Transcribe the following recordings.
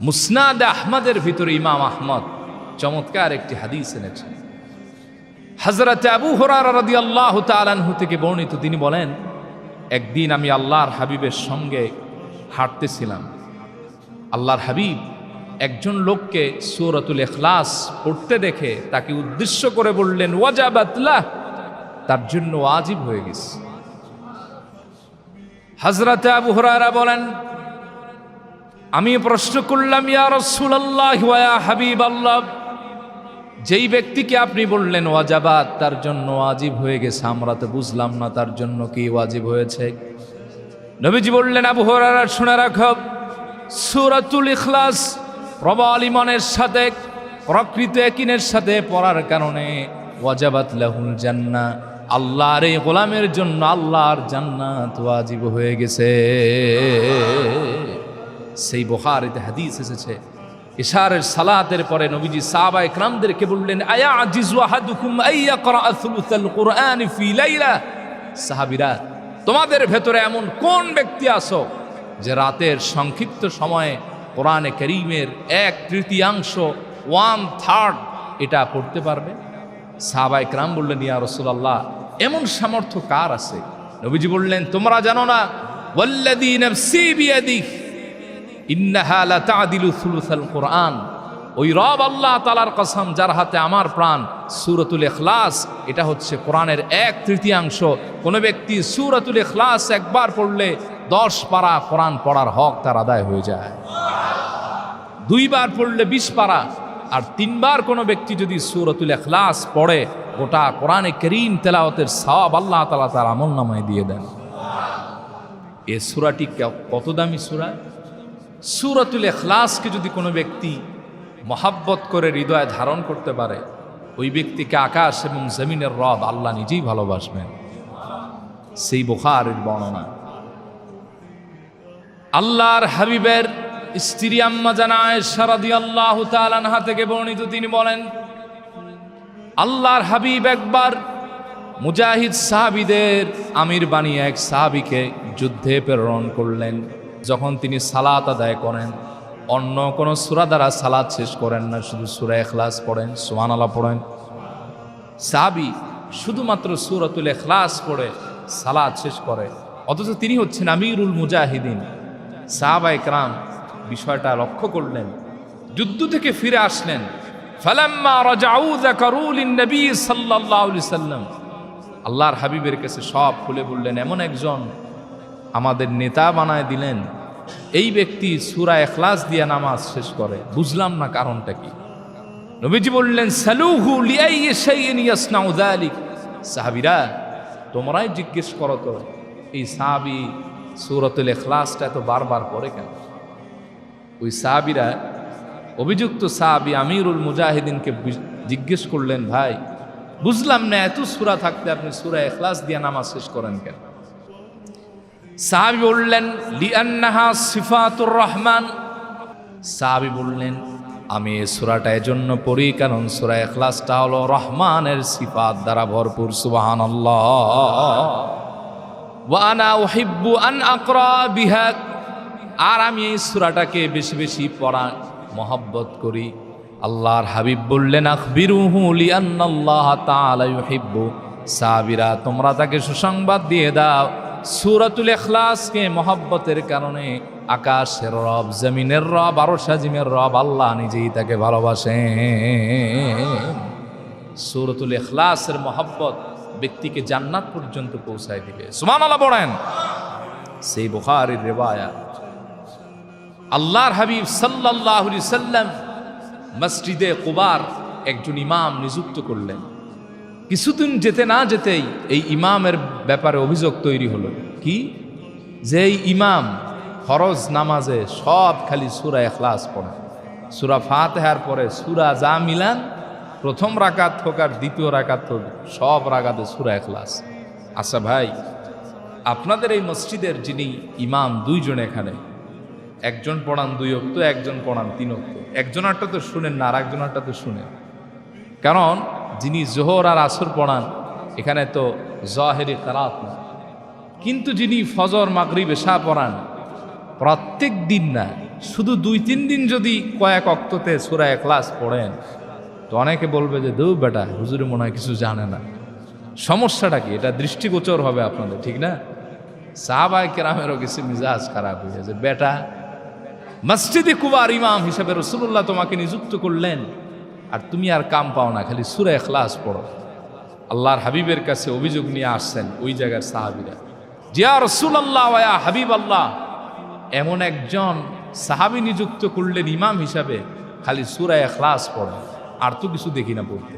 মুসনাদ আহমদের ভিতরে ইমাম আহমদ চমৎকার একটি হাদিস এনেছেন। হজরত আবু হরার রদি আল্লাহ তালানহু থেকে বর্ণিত, তিনি বলেন, একদিন আমি আল্লাহর হাবিবের সঙ্গে হাঁটতেছিলাম। আল্লাহর হাবিব একজন লোককে সুরতুল এখলাস পড়তে দেখে তাকে উদ্দেশ্য করে বললেন ওয়াজাবাতলাহ তার জন্য ওয়াজিব হয়ে গেছে। হজরত আবু হরারা বলেন আমি প্রশ্ন করলাম, ইয়া রসুল্লাহ হাবিব আল্লাহ যেই ব্যক্তিকে আপনি বললেন, ওয়াজাবাত, তার জন্য ওয়াজিব হয়ে গেছে, আমরা তো বুঝলাম না তার জন্য কি ওয়াজিব হয়েছে। নবীজি বললেন, আবু হরারা শুনে রাখব সুরাতুল ইখলাস প্রবল ইমানের সাথে, প্রকৃত একিনের সাথে পড়ার কারণে ওয়াজাবাত লাহুল জান্না আল্লাহর এই গোলামের জন্য আল্লাহর জান্নাত ওয়াজিব হয়ে গেছে। সেই বোখারিতে হাদিস এসেছে, ইশারের সালাতের পরে নবীজি সাহাবা ইকরামদেরকে বললেন, আয়া আজিজু আহাদুকুম আইয়া করা সুলুসাল কুরআন ফি লাইলা? সাহাবীরা, তোমাদের ভেতরে এমন কোন ব্যক্তি আছো যে রাতের সংক্ষিপ্ত সময়ে কোরআনে করিমের এক তৃতীয়াংশ ওয়ান থার্ড এটা পড়তে পারবে? সাহাবা ইকরাম বললেন, ইয়া রাসূলুল্লাহ, এমন সামর্থ্য কার আছে? নবীজি বললেন, তোমরা জানো না, ওয়াল্লাযী নাফসি বিয়াদিহি ইন্নাহা লা তাদিলু সুলুসাল কোরআন। ওই রব আল্লাহ তালার কসম, যার হাতে আমার প্রাণ, সুরতুল এখলাস এটা হচ্ছে কোরআনের এক তৃতীয়াংশ। কোনো ব্যক্তি সুরতুল এখলাস একবার পড়লে দশ পারা কোরআন পড়ার হক তার আদায় হয়ে যায়। দুইবার পড়লে বিশ পারা, আর তিনবার কোনো ব্যক্তি যদি সুরতুল এখলাস পড়ে, গোটা কোরআনে করিম তেলাওয়াতের সওয়াব আল্লাহ তালা তার আমল নামায় দিয়ে দেন। এ সুরাটি কত দামি সুরা? সুরতুল এখলাসকে যদি কোনো ব্যক্তি মহাব্বত করে, হৃদয়ে ধারণ করতে পারে, ওই ব্যক্তিকে আকাশ এবং জমিনের রব আল্লাহ নিজেই ভালোবাসবেন। সেই বুখারের বর্ণনা। আল্লাহর হাবিবের স্ত্রী আম্মা জানায় সারাদি আল্লাহ তালানহা থেকে বর্ণিত তিনি বলেন, আল্লাহর হাবিব একবার মুজাহিদ সাহাবিদের আমির বানিয়ে এক সাহাবিকে যুদ্ধে প্রেরণ করলেন। যখন তিনি সালাত আদায় করেন, অন্য কোনো সুরা দ্বারা সালাত শেষ করেন না, শুধু সুরা এখলাস পড়েন সোমান আলা পড়েন। সাহাবি শুধুমাত্র সুরতুল এখলাস পড়ে সালাদ শেষ করে, অথচ তিনি হচ্ছেন আমিরুল মুজাহিদিন। সাহাবা একরাম বিষয়টা লক্ষ্য করলেন, যুদ্ধ থেকে ফিরে আসলেন। সাল্লাম। আল্লাহর হাবিবের কাছে সব খুলে বললেন, এমন একজন আমাদের নেতা বানায় দিলেন। এই ব্যক্তি সুরা এখলাস দিয়ে নামাজ শেষ করে। বুঝলাম না কারণটা কি। নবীজি বললেন ইয়াসনাউ যালিক। সাহাবীরা, তোমরাই জিজ্ঞেস করো তো, এই সাহাবী সূরাতুল এখলাসটা এত বারবার পড়ে কেন? ওই সাহাবীরা অভিযুক্ত সাহাবী আমিরুল মুজাহিদিনকে জিজ্ঞেস করলেন, ভাই, বুঝলাম না, এত সুরা থাকতে আপনি সুরা এখলাস দিয়ে নামাজ শেষ করেন কেন? সাহাবী বললেন, লিআন্নাহা সিফাতুর রহমান। সাহাবি বললেন, আমি এই সুরাটা এজন্য পড়ি কারণ সুরা এখলাসটা হলো রহমানের সিফাত দ্বারা ভরপুর সুবাহান ওয়ানা ওহিব্বু আন আকরা বিহা। আর আমি এই সুরাটাকে বেশি বেশি পড়া, মহব্বত করি। আল্লাহর হাবিব বললেন, আখবিরুহু লিআন্নাল্লাহ তাআলা ইউহিব্বু। সাবিরা তোমরা তাকে সুসংবাদ দিয়ে দাও। সুরাতুল এখলাসকে মহব্বতের কারণে আকাশের রব, জমিনের রব আরও সাজিমের রব আল্লাহ নিজেই তাকে ভালোবাসেন। সুরতুল এখলাসের মহব্বত ব্যক্তিকে জান্নাত পর্যন্ত পৌঁছায় দিবে। সুমান আল্লাহ পড়েন। সেই বুখারির রেবায়া আল্লাহর হাবিব সাল্লাহ সাল্লাম মসজিদে কুবার একজন ইমাম নিযুক্ত করলেন। কিছুদিন যেতে না যেতেই এই ইমামের ব্যাপারে অভিযোগ তৈরি হলো। কি? যে এই ইমাম ফরজ নামাজে সব খালি সুরা এখলাস পড়ে। সুরা ফাতেহার পরে সুরা যা মিলান প্রথম রাকাত হোক আর দ্বিতীয় রাকাত হোক, সব রাগাতে সুরা এখলাস আচ্ছা ভাই, আপনাদের এই মসজিদের যিনি ইমাম দুইজন এখানে, একজন পড়ান দুই অক্ত একজন পড়ান তিন অক্ত একজনারটা তো শুনেন না আর একজনারটা তো শুনেন। কারণ যিনি জোহর আর আসর পড়ান, এখানে তো জহেরি কারাত না। কিন্তু যিনি ফজর, মাগরিব, এশা পড়ান, প্রত্যেক দিন না, শুধু দুই, তিন দিন যদি কয়েক অক্ততে সুরা ক্লাস পড়েন, তো অনেকে বলবে যে দৌ বেটা, হুজুরে মনে হয় কিছু জানে না। সমস্যাটা কি? এটা দৃষ্টিগোচর হবে আপনাদের, ঠিক না? সাহাবাই কেরামেরও কিছু মিজাজ খারাপ হয়ে যে বেটা, মসজিদে কুবার ইমাম হিসাবে রসুল্লাহ তোমাকে নিযুক্ত করলেন। আর তুমি আর কাম পাও না, খালি সুরা এখলাস পড়ো। আল্লাহর হাবিবের কাছে অভিযোগ নিয়ে আসছেন ওই জায়গার সাহাবিরা। জিয়া রসুল আল্লাহ হাবিব আল্লাহ এমন একজন সাহাবি নিযুক্ত করলেন ইমাম হিসাবে, খালি সুরা এখলাস পড়ো। আর তো কিছু দেখি না পড়তে।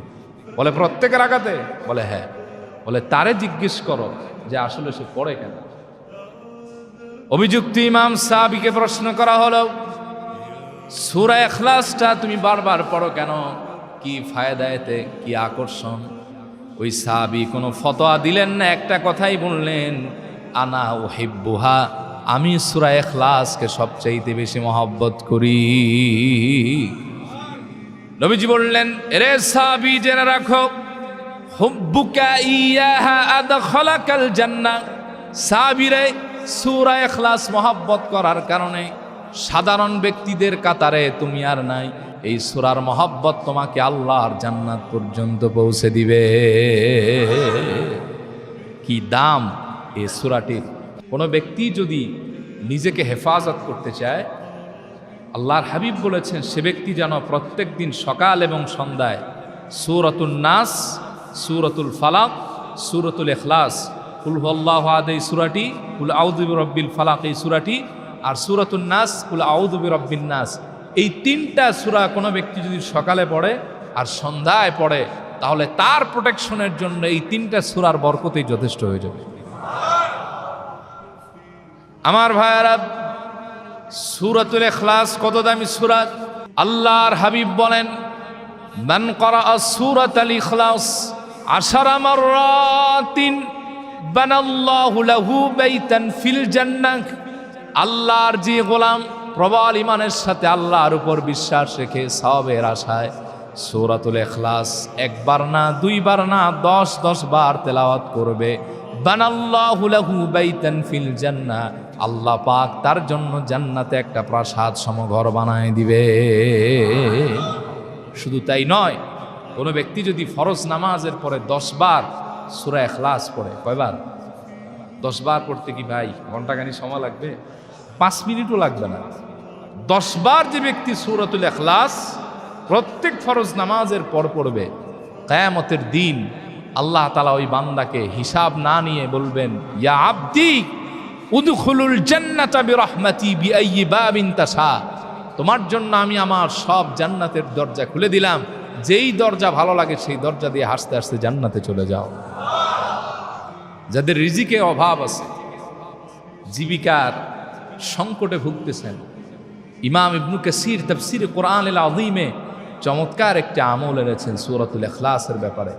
বলে, প্রত্যেকের আঘাতে? বলে হ্যাঁ। বলে, তারে জিজ্ঞেস করো যে আসলে সে পড়ে কেন? অভিযুক্ত ইমাম সাহাবিকে প্রশ্ন করা হলো সুরা এখলাসটা তুমি বারবার পড়ো কেন? কি ফায়দা এতে? কি আকর্ষণ? ওই সাহাবি কোনো ফতোয়া দিলেন না? একটা কথাই বললেন, আনা ও হেব্বুহা আমি সুরা এখলাসকে সবচাইতে বেশি মহব্বত করি। নবীজি বললেন রে সাহাবি, জেনে রাখো, হুব্বুকা ইয়াহা আদখালাকাল জান্নাহ। সূরা ইখলাস মহব্বত করার কারণে সাধারণ ব্যক্তিদের কাতারে তুমি আর নাই। এই সুরার মহব্বত তোমাকে আল্লাহর জান্নাত পর্যন্ত পৌঁছে দিবে। কি দাম এই সুরাটির। কোনো ব্যক্তি যদি নিজেকে হেফাজত করতে চায়, আল্লাহর হাবিব বলেছেন, সে ব্যক্তি যেন প্রত্যেক দিন সকাল এবং সন্ধ্যায় সুরতুল নাস, সুরতুল ফালাক, সুরতুল এখলাস কুল আল্লাহ আদ এই সুরাটি, কুল আউদুবি রব্বিল ফালাক, এই সুরাটি আর সুরতুল নাস, কুল আউদুবি রব্বিন নাস। এই তিনটা সুরা কোনো ব্যক্তি যদি সকালে পড়ে আর সন্ধ্যায় পড়ে, তাহলে তার প্রোটেকশনের জন্য এই তিনটা সুরার বরকতেই যথেষ্ট হয়ে যাবে। আমার ভাইয়ারা, সুরাতুল এখলাস কত দামি সুরাত আল্লাহর হাবিব বলেন, মান করা সুরাত আল ইখলাস আশারা মাররাতিন বানাল্লাহু লাহু বাইতান ফিল জান্নাহ। আল্লাহর যে গোলাম প্রবল ইমানের সাথে আল্লাহর উপর বিশ্বাস রেখে সবের আশায় সূরাতুল এখলাস একবার না, দুইবার না, দশ দশ বার তেলাওয়াত করবে। আল্লাহ পাক তার জন্য জান্নাতে একটা প্রাসাদ সমঘর বানায় দিবে। শুধু তাই নয়, কোনো ব্যক্তি যদি ফরজ নামাজের পরে দশ বার সুরা এখলাস পড়ে, কয়বার? দশ বার পড়তে কি ভাই? ঘন্টাখানি সময় লাগবে? পাঁচ মিনিটও লাগবে না। দশ বার যে ব্যক্তি সুরাতুল এখলাস প্রত্যেক ফরজ নামাজের পর পড়বে, কায়ামতের দিন আল্লাহ তালা ওই বান্দাকে হিসাব না নিয়ে বলবেন, ইয়া আব্দি, উদখুলুল জান্নাতা বিরহমাতি বিআইয়ি তোমার জন্য আমি আমার সব জান্নাতের দরজা খুলে দিলাম। যেই দরজা ভালো লাগে সেই দরজা দিয়ে হাসতে হাসতে জান্নাতে চলে যাও। যাদের রিজিকে অভাব আছে, জীবিকার সংকটে ভুগতেছেন। ইমাম ইবনু কাসির তফসির কোরআন আদিমে চমৎকার একটি আমল এনেছেন সুরতুল এখলাসের ব্যাপারে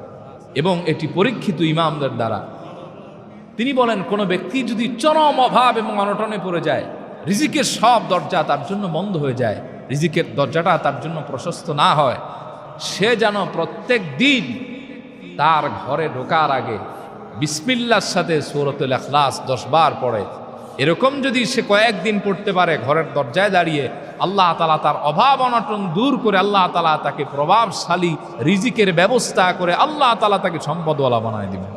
এবং এটি পরীক্ষিত ইমামদের দ্বারা। তিনি বলেন, কোনো ব্যক্তি যদি চরম অভাব এবং অনটনে পড়ে যায়, রিজিকের সব দরজা তার জন্য বন্ধ হয়ে যায়, রিজিকের দরজাটা তার জন্য প্রশস্ত না হয়, সে যেন প্রত্যেক দিন তার ঘরে ঢোকার আগে বিসমিল্লার সাথে সৌরতুল এখলাস দশ বার পড়ে। এরকম যদি সে কয়েকদিন পড়তে পারে, ঘরের দরজায় দাঁড়িয়ে, আল্লাহ তালা তার অভাব অনটন দূর করে আল্লাহ তালা তাকে প্রভাবশালী, রিজিকের ব্যবস্থা করে আল্লাহ তালা তাকে সম্পদওয়ালা বানায় দিবেন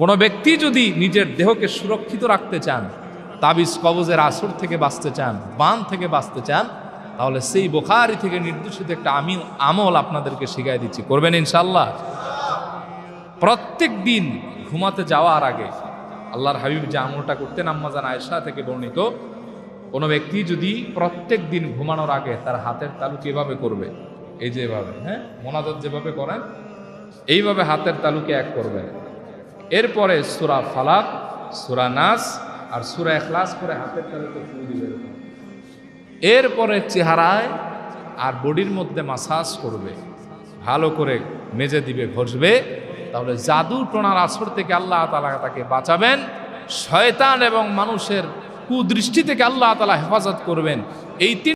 কোনো ব্যক্তি যদি নিজের দেহকে সুরক্ষিত রাখতে চান, তাবিজ কবজের আসর থেকে বাঁচতে চান বান থেকে বাঁচতে চান, তাহলে সেই বোখারি থেকে নির্দেশিত একটা আমি আমল আপনাদেরকে শিখাই দিচ্ছি। করবেন ইনশাল্লাহ প্রত্যেক দিন ঘুমাতে যাওয়ার আগে আল্লাহর হাবিব যে আমলটা করতেন আম্মাজান আয়েশা থেকে বর্ণিত, কোনো ব্যক্তি যদি প্রত্যেক দিন ঘুমানোর আগে তার হাতের তালু কীভাবে করবে? এই যেভাবে হ্যাঁ? মোনাজাত যেভাবে করেন, এইভাবে হাতের তালুকে এক করবে। এরপরে সুরা ফালাক, সুরা নাস আর সুরা এখলাস করে হাতের তালুকে ফুল দিবে। এরপরে চেহারায় আর বডির মধ্যে মাসাজ করবে। ভালো করে মেজে দিবে, ঘষবে। তাহলে জাদু টোনার আসর থেকে আল্লাহ তালা তাকে বাঁচাবেন, শয়তান এবং মানুষের কুদৃষ্টি থেকে আল্লাহ তালা হেফাজত করবেন। এই তিন